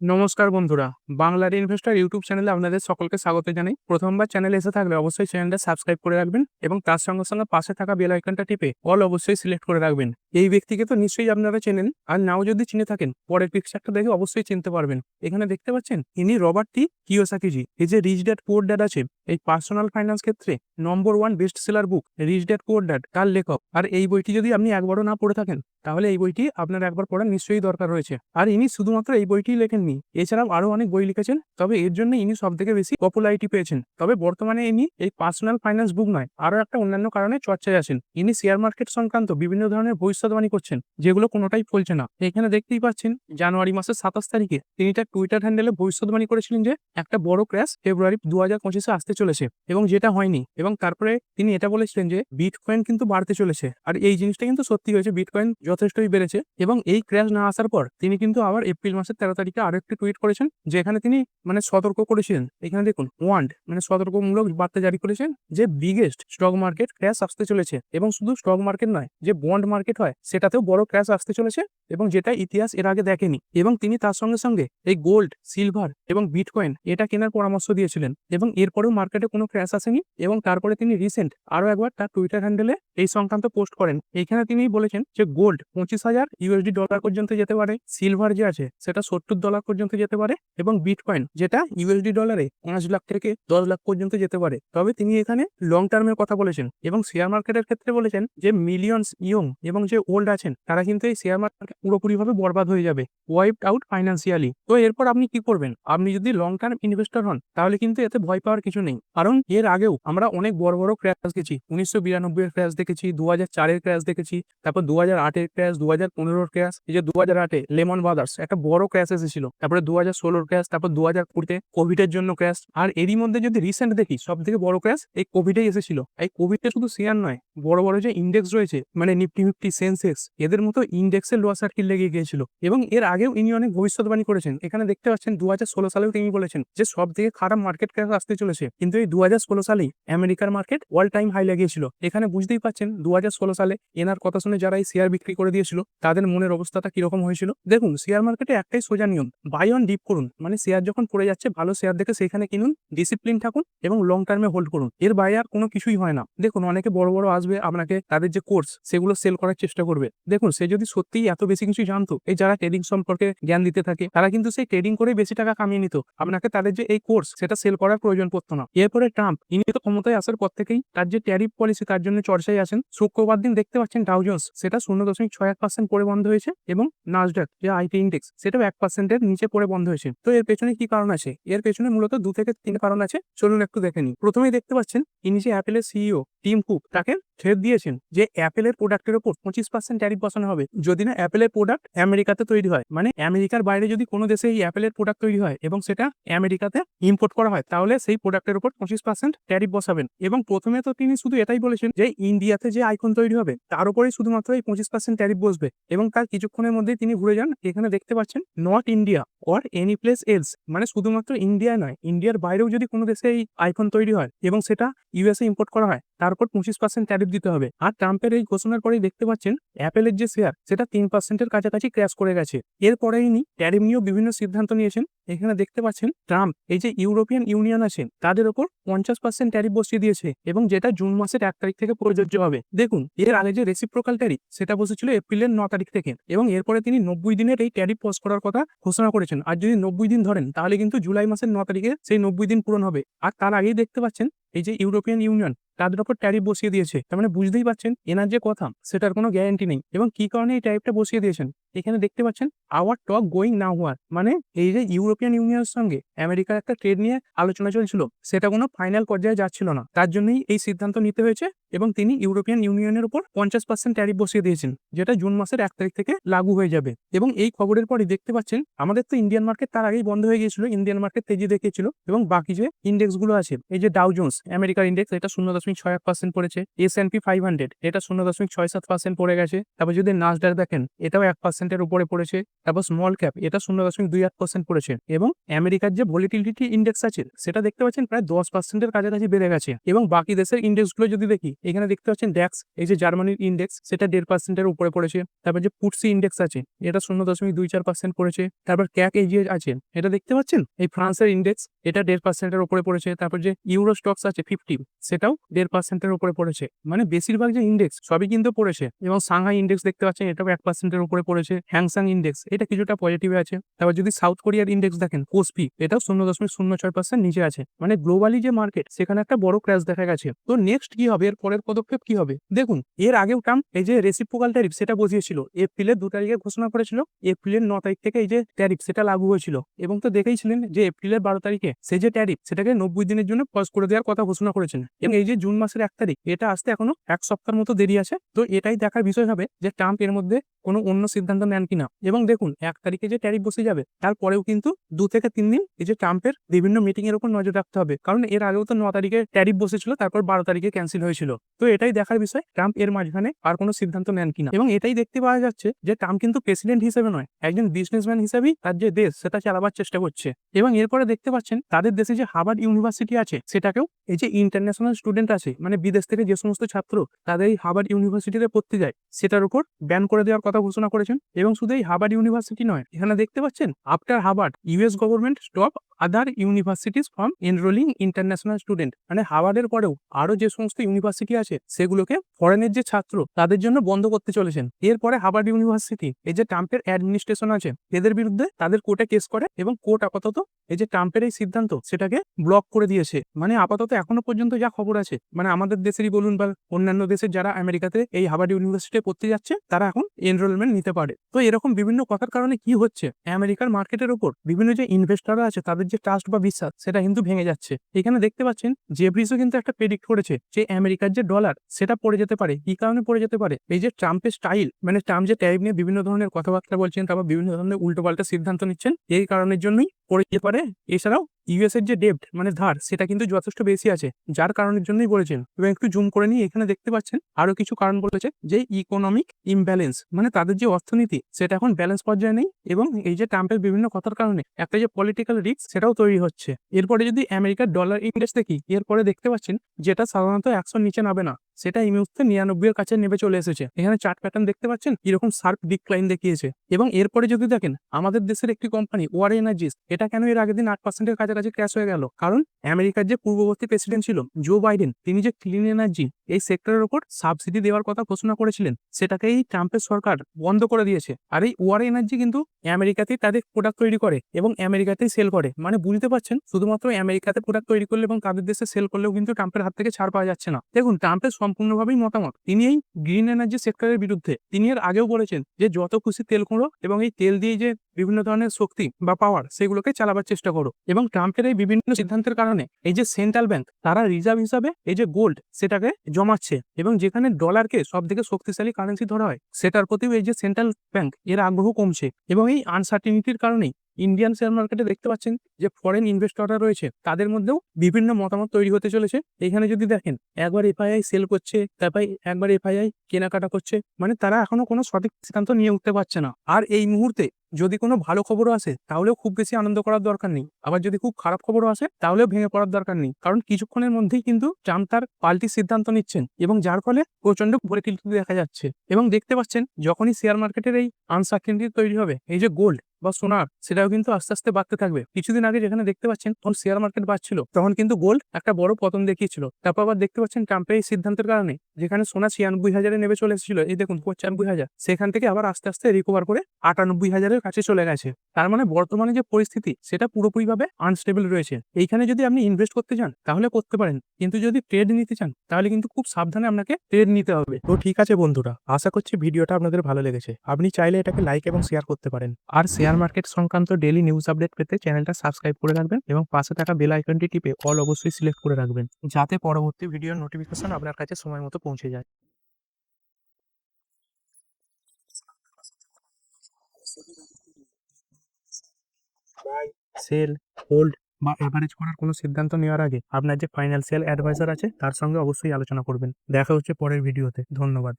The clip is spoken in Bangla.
নমস্কার বন্ধুরা, বাংলার ইনভেস্টর ইউটিউব চ্যানেলে আপনাদের সকলকে স্বাগত জানাই। প্রথমবার চ্যানেলে এসে থাকলে অবশ্যই চ্যানেলটা সাবস্ক্রাইব করে রাখবেন এবং তার সঙ্গে সঙ্গে পাশে থাকা বেল আইকনটা টিপে অল অবশ্যই সিলেক্ট করে রাখবেন। এই ব্যক্তিকে তো নিশ্চয়ই আপনারা চেনেন, আর নাও যদি চিনে থাকেন, পরের পিকচারটা দেখে অবশ্যই চিনতে পারবেন। এখানে দেখতে পাচ্ছেন, ইনি রবার্ট টি কিওসাকিজি, এই যে রিচ ড্যাড পোর ড্যাড আছে, এই পার্সোনাল ফাইন্যান্স ক্ষেত্রে number one best seller book rich dad poor dad তার লেখক। আর এই বইটি যদি আপনি একবারও না পড়ে থাকেন তাহলে এই বইটি আপনার একবার পড়ার নিশ্চয়ই দরকার রয়েছে। আর ইনি শুধুমাত্র এই বইটি লেখেননি, এছাড়াও আরও অনেক বই লিখেছেন, তবে এর জন্য ইনি সব থেকে বেশি পপুলারিটি পেয়েছেন। তবে বর্তমানে ইনি এই পার্সোনাল ফাইন্যান্স বুক নয় আরও একটা অন্যান্য কারণে চর্চায় আছেন। ইনি শেয়ার মার্কেট সংক্রান্ত বিভিন্ন ধরনের ভবিষ্যৎবাণী করছেন, যেগুলো কোনোটাই ফলছে না। এখানে দেখতেই পাচ্ছেন, জানুয়ারি মাসের সাতাশ তারিখে তিনি তার টুইটার হ্যান্ডেলে ভবিষ্যৎবাণী করেছিলেন যে, একটা বড় ক্র্যাশ ফেব্রুয়ারি দু হাজার পঁচিশে আসতে চলেছে এবং যেটা হয়নি। এবং তারপরে তিনি এটা বলেছিলেন যে বিটকয়েন কিন্তু বাড়তে চলেছে। আর এই জিনিসটা কিন্তু সত্যি হয়েছে বিটকয়েন যথেষ্টই বেড়েছে এবং এই ক্র্যাশ না আসার পর তিনি কিন্তু আবার এপ্রিল মাসের তেরো তারিখে আরও একটি টুইট করেছেন, যেখানে তিনি মানে সতর্ক করেছিলেন। এখানে দেখুন ওয়ান্ড মানে সতর্কমূলক বার্তা জারি করেছেন যে বিগেস্ট স্টক মার্কেট ক্র্যাশ আসতে চলেছে এবং শুধু স্টক মার্কেট নয়, যে বন্ড মার্কেট হয় সেটাতেও বড় ক্র্যাশ আসতে চলেছে এবং যেটা ইতিহাস এর আগে দেখেনি। এবং তিনি তার সঙ্গে সঙ্গে এই গোল্ড সিলভার এবং বিটকয়েন এটা কেনার পরামর্শ দিয়েছিলেন এবং এরপরেও মার্কেটে কোনো ক্র্যাশ আসেনি এবং তারপরে তিনি রিসেন্ট আরও একবার তার টুইটার হ্যান্ডেলে এই সংক্রান্ত পোস্ট করেন। এইখানে তিনি বলেছেন যে গোল্ড পঁচিশ হাজার ইউএসডি ডলার পর্যন্ত যেতে পারে সিলভার যে আছে সেটা সত্তর ডলার পর্যন্ত যেতে পারে এবং বিটকয়েন যেটা ইউএসডি ডলারে পাঁচ লাখ থেকে দশ লাখ পর্যন্ত যেতে পারে। তবে তিনি এখানে লং টার্মের কথা বলেছেন এবং শেয়ার মার্কেটের ক্ষেত্রে বলেছেন যে মিলিয়নস ইয়ং এবং যে ওল্ড আছেন তারা কিন্তু এই শেয়ার মার্কেট পুরোপুরিভাবে বরবাদ হয়ে যাবে ওয়াইপড আউট ফাইন্যান্সিয়ালি তো এরপর আপনি কি করবেন? আপনি যদি লং টার্ম ইনভেস্টর হন তাহলে কিন্তু এতে ভয় পাওয়ার কিছু নেই। কারণ এর আগেও আমরা অনেক বড় বড় ক্র্যাশ দেখেছি, উনিশশো বিরানব্বই এর ক্র্যাশ দেখেছি দু হাজার চারের ক্র্যাশ দেখেছি, তারপর দু হাজার আটের ক্র্যাশ দু হাজার পনেরোর ক্র্যাশ এই যে দু হাজার আটে লেমন ব্রাদার্স একটা বড় ক্র্যাশ এসেছিল, তারপরে দু হাজার ষোলোর ক্র্যাশ তারপর দু হাজার কুড়িতে কোভিডের জন্য ক্র্যাশ আর এরই মধ্যে যদি রিসেন্ট দেখি সব থেকে বড় ক্র্যাশ এই কোভিড কোভিডেই এসেছিল। এই কোভিডটা শুধু শেয়ার নয়, বড় বড় যে ইন্ডেক্স রয়েছে মানে নিফটি ফিফটি সেন্সেক্স এদের মতো ইন্ডেক্সের লোয়া সার্কিট লেগে গিয়েছিল। এবং এর আগেও ইনি অনেক ভবিষ্যৎবাণী করেছেন, এখানে দেখতে পাচ্ছেন দু হাজার ষোলো সালেও তিনি বলেছেন যে সব থেকে খারাপ মার্কেট ক্র্যাশ আসতে চলেছে। কিন্তু এই দু হাজার ষোলো সালেই আমেরিকার মার্কেট অল টাইম হাই লাগিয়েছিল এখানে বুঝতেই পাচ্ছেন দু হাজার ষোলো সালে এনার কথা শুনে যারা এই শেয়ার বিক্রি করে দিয়েছিল, তাদের মনের অবস্থাটা কীরকম হয়েছিল? দেখুন শেয়ার মার্কেটে একটাই সোজা নিয়ম বাই অন ডিপ করুন। মানে শেয়ার যখন পড়ে যাচ্ছে, ভালো শেয়ার দেখে সেখানে কিনুন ডিসিপ্লিন থাকুন এবং লং টার্মে হোল্ড করুন। এর বাইরে আর কোনো কিছুই হয় না। দেখুন, অনেকে বড় বড় আসবে, আপনাকে তাদের যে কোর্স সেগুলো সেল করার চেষ্টা করবে। দেখুন, সে যদি সত্যিই এত বেশি কিছু জানতো, এই যারা ট্রেডিং সম্পর্কে জ্ঞান দিতে থাকে, তারা কিন্তু সেই ট্রেডিং করে বেশি টাকা কামিয়ে নিত। আপনাকে তাদের যে এই কোর্স সেটা সেল করার প্রয়োজন পড়তো না। এরপরে ট্রাম্প ইনি তো ক্ষমতায় আসার পর থেকেই তার যে ট্যারিফ পলিসি তার জন্য চর্চায় আছেন, শুক্রবার দিন দেখতে পাচ্ছেন ডাউজন্স সেটা শূন্য দশমিক ছয় এক পার্সেন্ট পরে বন্ধ হয়েছে এবং নাসডাক যে আইটি ইন্ডেক্স সেটাও এক পার্সেন্টের নিচে পরে বন্ধ হয়েছে। তো এর পেছনে কি কারণ আছে? এর পেছনে মূলত দু থেকে তিন কারণ আছে। চলুন একটু দেখে নিই। প্রথমেই দেখতে পাচ্ছেন ইনি যে অ্যাপেলের সিইও টিম কুক তাকে ছেড় দিয়েছেন যে অ্যাপেলের প্রোডাক্টের উপর পঁচিশ পার্সেন্ট ট্যারিফ বসানো হবে। যদি না অ্যাপেলের প্রোডাক্ট আমেরিকাতে তৈরি হয় মানে আমেরিকার বাইরে যদি কোনো দেশে এই অ্যাপেলের প্রোডাক্ট তৈরি হয় এবং সেটা আমেরিকাতে ইম্পোর্ট করা হয়, তাহলে সেই প্রোডাক্টের উপর পঁচিশ পার্সেন্ট ট্যারিফ বসাবেন। এবং প্রথমে তো তিনি শুধু এটাই বলেছেন যে ইন্ডিয়াতে যে আইফোন তৈরি হবে, তার উপরেই শুধুমাত্র এই পঁচিশ পার্সেন্ট ট্যারিফ বসবে। এবং তার কিছুক্ষণের মধ্যেই তিনি ঘুরে যান, এখানে দেখতে পাচ্ছেন not India or any place else মানে শুধুমাত্র ইন্ডিয়া নয় ইন্ডিয়ার বাইরেও যদি কোনো দেশে এই আইফোন তৈরি হয় এবং সেটা ইউএসএ ইম্পোর্ট করা হয় তারপর পঁচিশ পার্সেন্ট ট্যারিফ দিতে হবে। আর ট্রাম্পের এই ঘোষণার পরেই দেখতে পাচ্ছেন, অ্যাপেলের যে শেয়ার, সেটা তিন পার্সেন্টের কাছাকাছি ক্র্যাশ করে গেছে। এরপরে ইনি ট্যারিফ নিয়েও বিভিন্ন সিদ্ধান্ত নিয়েছেন। এখানে দেখতে পাচ্ছেন ট্রাম্প, এই যে ইউরোপিয়ান ইউনিয়ন আছেন তাদের ওপর পঞ্চাশ পার্সেন্ট ট্যারিফ বসিয়ে দিয়েছে এবং যেটা জুন মাসের এক তারিখ থেকে প্রযোজ্য হবে। দেখুন, এর আগে যে রেসিপ্রোকাল ট্যারিফ সেটা বসেছিল এপ্রিলের ন তারিখ থেকে এবং এরপরে তিনি নব্বই দিনের এই ট্যারিফ পোস্ট করার কথা ঘোষণা করেছেন। আর যদি নব্বই দিন ধরেন, তাহলে কিন্তু জুলাই মাসের ন তারিখে সেই নব্বই দিন পূরণ হবে। আর তার আগেই দেখতে পাচ্ছেন, এই যে ইউরোপিয়ান ইউনিয়ন, তাদের ওপর ট্যারিফ বসিয়ে দিয়েছে। তার মানে বুঝতেই পারছেন, এনার যে কথা, সেটার কোনো গ্যারান্টি নেই। এবং কি কারণে এই ট্যারিফটা বসিয়ে দিয়েছেন? এখানে দেখতে পাচ্ছেন আওয়ার টক গোয়িং না হওয়ার মানে এই যে ইউরোপিয়ান ইউনিয়নের সঙ্গে আমেরিকার একটা ট্রেড নিয়ে আলোচনা চলছিল, সেটা কোনো ফাইনাল পর্যায়ে যাচ্ছিল না। তার জন্যই এই সিদ্ধান্ত নিতে হয়েছে এবং তিনি ইউরোপিয়ান ইউনিয়নের উপর পঞ্চাশ পার্সেন্ট ট্যারিফ বসিয়ে দিয়েছেন, যেটা জুন মাসের এক তারিখ থেকে লাগু হয়ে যাবে। এবং এই খবরের পরই দেখতে পাচ্ছেন, আমাদের তো ইন্ডিয়ান মার্কেট তার আগেই বন্ধ হয়ে গিয়েছিল ইন্ডিয়ান মার্কেট তেজি দেখিয়েছিল এবং বাকি যে ইন্ডেক্সগুলো আছে, এই যে ডাউ জোন্স আমেরিকার ইন্ডেক্স এটা শূন্য দশমিক ছয় এক পার্সেন্ট পড়েছে S N P five hundred এটা শূন্য দশমিক ছয় সাত পার্সেন্ট পড়ে গেছে, তারপর যদি নাসডাক দেখেন, এটাও এক পার্সেন্ট পার্সেন্টের উপরে পড়েছে তারপর স্মল ক্যাপ এটা শূন্য দশমিক দুই আট পার্সেন্ট পড়েছে এবং আমেরিকার যে ভলিটিলিটি ইন্ডেক্স আছে, সেটা দেখতে পাচ্ছেন প্রায় দশ পার্সেন্টের কাছাকাছি বেড়ে গেছে এবং বাকি দেশের ইন্ডেক্সগুলো যদি দেখি, এখানে দেখতে পাচ্ছেন ড্যাক্স এই যে জার্মানির ইন্ডেক্স সেটা দেড় পার্সেন্টের উপরে পড়েছে। তারপর যে পুটসি ইন্ডেক্স আছে, এটা শূন্য দশমিক দুই চার পার্সেন্ট পড়েছে। তারপর ক্যাক এজিএ আছে, এটা দেখতে পাচ্ছেন? এই ফ্রান্সের ইন্ডেক্স এটা দেড় পার্সেন্টের উপরে পড়েছে। তারপর যে ইউরো স্টকস আছে ফিফটি সেটাও দেড় পার্সেন্টের উপরে পড়েছে। মানে বেশিরভাগ যে ইন্ডেক্স সবই কিন্তু পড়েছে এবং সাংহাই ইন্ডেক্স দেখতে পাচ্ছেন, এটাও এক পার্সেন্টের উপরে পড়েছে। হ্যাংসাং ইন্ডেক্স এটা কিছুটা পজিটিভে আছে। তারপর যদি সাউথ কোরিয়ার ইন্ডেক্স দেখেন কোসপি এটাও শূন্য দশমিক শূন্য ছয় পার্সেন্ট নিচে আছে। মানে গ্লোবালি যে মার্কেট সেখানে একটা বড় ক্র্যাশ দেখা গেছে। তো নেক্সট কি হবে? এর পরের পদক্ষেপ কি হবে? দেখুন, এর আগেও ট্রাম্প এই যে রেসিপ্রোকাল ট্যারিফ সেটা বসিয়েছিল। এপ্রিলের দু তারিখে ঘোষণা করেছিল। এপ্রিলের ন তারিখ থেকে এই যে ট্যারিফ সেটা লাগু হয়েছিল। এবং তো দেখেইছিলেন যে এপ্রিলের বারো তারিখে সে যে ট্যারিফ সেটাকে নব্বই দিনের জন্য পজ করে দেওয়ার কথা ঘোষণা করেছেন। এবং এই যে জুন মাসের এক তারিখ, এটা আসতে এখনও এক সপ্তাহের মতো দেরি আছে। তো এটাই দেখার বিষয় হবে যে ট্রাম্প এর মধ্যে কোনো অন্য সিদ্ধান্ত নেন কিনা? এবং দেখুন, এক তারিখে যে ট্যারিফ বসে যাবে তারপরেও কিন্তু দু থেকে তিন দিন এই যে ট্রাম্পের বিভিন্ন মিটিং এর উপর নজর রাখতে হবে। কারণ এর আগেও তো ন তারিখে ট্যারিফ বসেছিল, তারপর বারো তারিখে ক্যান্সেল হয়েছিল। তো এটাই দেখার বিষয়, ট্রাম্প এর মাঝখানে আর কোনো সিদ্ধান্ত নেন কিনা। এবং এটাই দেখতে পাওয়া যাচ্ছে যে ট্রাম্প কিন্তু প্রেসিডেন্ট হিসেবে নয়, একজন বিজনেসম্যান হিসেবেই তার যে দেশ, সেটা চালাবার চেষ্টা করছে। এবং এরপরে দেখতে পাচ্ছেন, তাদের দেশে যে হার্ভার্ড ইউনিভার্সিটি আছে, সেটাকেও এই যে ইন্টারন্যাশনাল স্টুডেন্ট আছে মানে বিদেশ থেকে যে সমস্ত ছাত্র, তাদের এই হার্ভার্ড ইউনিভার্সিটিতে পড়তে যায়, সেটার উপর ব্যান করে দেওয়ার কথা ঘোষণা করেছেন। এবং শুধু এই হার্ভার্ড ইউনিভার্সিটি নয়, এখানে দেখতে পাচ্ছেন, after Harvard US government stop other universities from enrolling international student. মানে হার্ভার্ডের পরেও আরও যে সমস্ত ইউনিভার্সিটি আছে, সেগুলোকে ফরেনের যে ছাত্র, তাদের জন্য বন্ধ করতে চলেছেন। এরপরে হার্ভার্ড ইউনিভার্সিটি, এই যে ট্রাম্পের অ্যাডমিনিস্ট্রেশন আছে, এদের বিরুদ্ধে তাদের কোর্টে কেস করে এবং কোর্ট আপাতত এই যে ট্রাম্পের এই সিদ্ধান্ত, সেটাকে ব্লক করে দিয়েছে। মানে আপাতত এখনও পর্যন্ত যা খবর আছে মানে আমাদের দেশেরই বলুন বা অন্যান্য দেশের যারা আমেরিকাতে এই হার্ভার্ড ইউনিভার্সিটি পড়তে যাচ্ছে, তারা এখন এনরোলমেন্ট নিতে পারে। তো এরকম বিভিন্ন কথার কারণে কি হচ্ছে? আমেরিকার মার্কেটের উপর বিভিন্ন যে ইনভেস্টররা আছে, তাদের যে ট্রাস্ট বা বিশ্বাস, সেটা কিন্তু ভেঙে যাচ্ছে। এখানে দেখতে পাচ্ছেন যে জেব্রিসও কিন্তু একটা প্রেডিক্ট করেছে যে আমেরিকার যে ডলার সেটা পড়ে যেতে পারে। কি কারণে পড়ে যেতে পারে? এই যে ট্রাম্পের স্টাইল মানে ট্রাম্প যে ট্যারিফ নিয়ে বিভিন্ন ধরনের কথাবার্তা বলছেন, তারপর বিভিন্ন ধরনের উল্টোপাল্টা সিদ্ধান্ত নিচ্ছেন, এই কারণের জন্যই পড়ে যেতে পারে। এছাড়াও ইউএস এর যে ডেপ্ট মানে ধার, সেটা কিন্তু যথেষ্ট বেশি আছে, যার কারণের জন্যই বলেছেন। এবং একটু জুম করে নিয়ে এখানে দেখতে পাচ্ছেন আরও কিছু কারণ বলেছে যে ইকোনমিক ইমব্যালেন্স মানে তাদের যে অর্থনীতি, সেটা এখন ব্যালেন্স পর্যায়ে নেই এবং এই যে ট্রাম্পের বিভিন্ন কথার কারণে একটা যে পলিটিক্যাল রিস্ক সেটাও তৈরি হচ্ছে। এরপরে যদি আমেরিকার ডলার ইন্ডেক্স দেখি, এরপরে দেখতে পাচ্ছেন, যেটা সাধারণত একশো নিচে নামে না। সেটা এই মুহূর্তে নিরানব্বই এর কাছে নেমে চলে এসেছে। এখানে চার্ট প্যাটার্ন দেখতে পাচ্ছেন? এরকম শার্প ডিক্লাইন দেখিয়েছে। এবং এরপরে যদি দেখেন, আমাদের দেশের একটি কোম্পানি ওয়ার এনার্জিস এটা কেন এর আগের দিন আট পার্সেন্টের কাছাকাছি ক্র্যাশ হয়ে গেল? কারণ আমেরিকার যে পূর্ববর্তী প্রেসিডেন্ট ছিল জো বাইডেন তিনি যে ক্লিন এনার্জি এই সেক্টরের উপর সাবসিডি দেওয়ার কথা ঘোষণা করেছিলেন সেটাকেই ট্রাম্পের সরকার বন্ধ করে দিয়েছে। আর এই ওয়ার এনার্জি কিন্তু আমেরিকাতেই তাদের প্রোডাক্ট তৈরি করে এবং আমেরিকাতেই সেল করে। মানে বুঝতে পারছেন? শুধুমাত্র আমেরিকাতে প্রোডাক্ট তৈরি করলে এবং তাদের দেশে সেল করলেও কিন্তু ট্রাম্পের হাত থেকে ছাড় পাওয়া যাচ্ছে না। দেখুন, ট্রাম্পের সম্পূর্ণভাবেই মতামত। তিনি এই গ্রিন এনার্জি সেক্টরের বিরুদ্ধে, তিনি এর আগেও বলেছেন যে, যত খুশি তেল করো এবং এই তেল দিয়ে যে বিভিন্ন ধরনের শক্তি বা পাওয়ার সেগুলোকে চালাবার চেষ্টা করো। এবং ট্রাম্পের এই বিভিন্ন সিদ্ধান্তের কারণে এই যে সেন্ট্রাল ব্যাংক তারা রিজার্ভ হিসাবে এই যে গোল্ড সেটাকে জমাচ্ছে এবং যেখানে ডলারকে সব থেকে শক্তিশালী কারেন্সি ধরা হয়, সেটার প্রতিও এই যে সেন্ট্রাল ব্যাংক এর আগ্রহ কমছে এবং এই আনসার্টিনিটির কারণেই ইন্ডিয়ান শেয়ার মার্কেটে দেখতে পাচ্ছেন যে ফরেন ইনভেস্টররা রয়েছে, তাদের মধ্যেও বিভিন্ন মতামত তৈরি হতে চলেছে। এখানে যদি দেখেন, একবার এফআইআই সেল করছে, তারপর একবার এফআইআই কেনাকাটা করছে মানে তারা এখনও কোনো সঠিক সিদ্ধান্ত নিয়ে উঠতে পারছে না। আর এই মুহূর্তে যদি কোনো ভালো খবরও আসে, তাহলেও খুব বেশি আনন্দ করার দরকার নেই। আবার যদি খুব খারাপ খবরও আসে, তাহলেও ভেঙে পড়ার দরকার নেই। কারণ কিছুক্ষণের মধ্যেই কিন্তু ট্রাম্প তার পাল্টি সিদ্ধান্ত নিচ্ছেন এবং যার ফলে প্রচণ্ড ভোলেটিলিটি দেখা যাচ্ছে। এবং দেখতে পাচ্ছেন, যখনই শেয়ার মার্কেটের এই আনসার্টেনিটি তৈরি হবে, এই যে গোল্ড বা সোনার সেটাও কিন্তু আস্তে আস্তে বাড়তে থাকবে। কিছুদিন আগে যেখানে দেখতে পাচ্ছেন তখন শেয়ার মার্কেট বাড়ছিল। তখন কিন্তু গোল্ড একটা বড় পতন দেখিয়েছিল। তারপর আবার দেখতে পাচ্ছেন ট্রাম্পের এই সিদ্ধান্তের কারণে যেখানে সোনা ছিয়ানব্বই হাজারে নেমে চলে এসেছিল, এই দেখুন পঁচানব্বই হাজার, সেখান থেকে আবার আস্তে আস্তে রিকভার করে আটানব্বই হাজারের কাছে চলে গেছে। তার মানে বর্তমানে যে পরিস্থিতি, সেটা পুরোপুরিভাবে আনস্টেবল রয়েছে। এইখানে যদি আপনি ইনভেস্ট করতে চান, তাহলে করতে পারেন। কিন্তু যদি ট্রেড নিতে চান, তাহলে কিন্তু খুব সাবধানে আপনাকে ট্রেড নিতে হবে। তো ঠিক আছে বন্ধুরা, আশা করছি ভিডিওটা আপনাদের ভালো লেগেছে। আপনি চাইলে এটাকে লাইক এবং শেয়ার করতে পারেন। আর শেয়ার মার্কেট সংক্রান্ত ডেলি নিউজ আপডেট পেতে চ্যানেলটা সাবস্ক্রাইব করে রাখবেন এবং পাশে থাকা বেল আইকনটি টিপে অল অবশ্যই সিলেক্ট করে রাখবেন, যাতে পরবর্তী ভিডিওর নোটিফিকেশন আপনার কাছে সময় মতো পৌঁছে যায়। সেল হোল্ড বা এভারেজ করার কোনো সিদ্ধান্ত নেওয়ার আগে আপনার যে ফাইন্যান্সিয়াল অ্যাডভাইজার আছে, তার সঙ্গে অবশ্যই আলোচনা করবেন। দেখা হচ্ছে পরের ভিডিওতে ধন্যবাদ।